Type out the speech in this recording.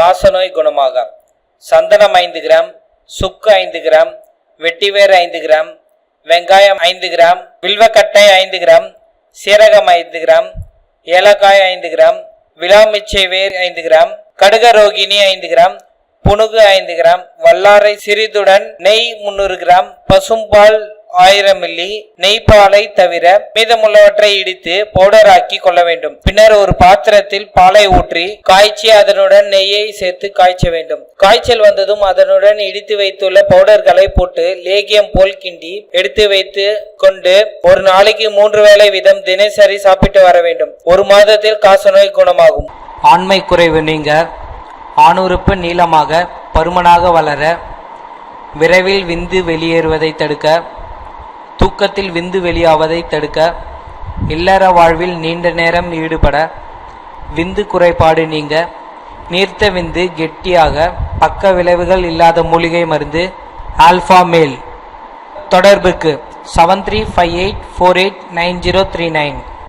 காசநோய் குணமாகும் சந்தனம் ஐந்து கிராம் சுக்கு ஐந்து கிராம் வெட்டிவேர் ஐந்து கிராம் வெங்காயம் ஐந்து கிராம் வில்வக்கட்டை ஐந்து கிராம் சீரகம் ஐந்து கிராம் ஏலக்காய் ஐந்து கிராம் விழாமிச்சை வேர் ஐந்து கிராம் கடுகரோகிணி ஐந்து கிராம் புனுகு ஐந்து கிராம் வல்லாரை சிறிதுடன் நெய் முன்னூறு கிராம் பசும்பால் ஆயிரம் மில்லி நெய் பாலை தவிர மீதமுள்ளவற்றை இடித்து பவுடராக்கி கொள்ள வேண்டும். பின்னர் ஒரு பாத்திரத்தில் பாலை ஊற்றி காய்ச்சி அதனுடன் நெய்யை சேர்த்து காய்ச்ச வேண்டும். காய்ச்சல் வந்ததும் அதனுடன் இடித்து வைத்துள்ள பவுடர்களை போட்டு லேகியம் போல் கிண்டி எடுத்து வைத்து கொண்டு ஒரு நாளைக்கு மூன்று வேளை வீதம் தினசரி சாப்பிட்டு வர வேண்டும். ஒரு மாதத்தில் காசநோய் குணமாகும். ஆண்மை குறைவு நீங்க ஆணுறுப்பு நீளமாக பருமனாக வளர விரைவில் விந்து வெளியேறுவதை தடுக்க தூக்கத்தில் விந்து வெளியாவதை தடுக்க இல்லற வாழ்வில் நீண்ட நேரம் ஈடுபட விந்து குறைபாடு நீங்க நீர்த்த விந்து கெட்டியாக பக்க விளைவுகள் இல்லாத மூலிகை மருந்து ஆல்ஃபா மேல். தொடர்புக்கு seven three five eight four eight nine zero three nine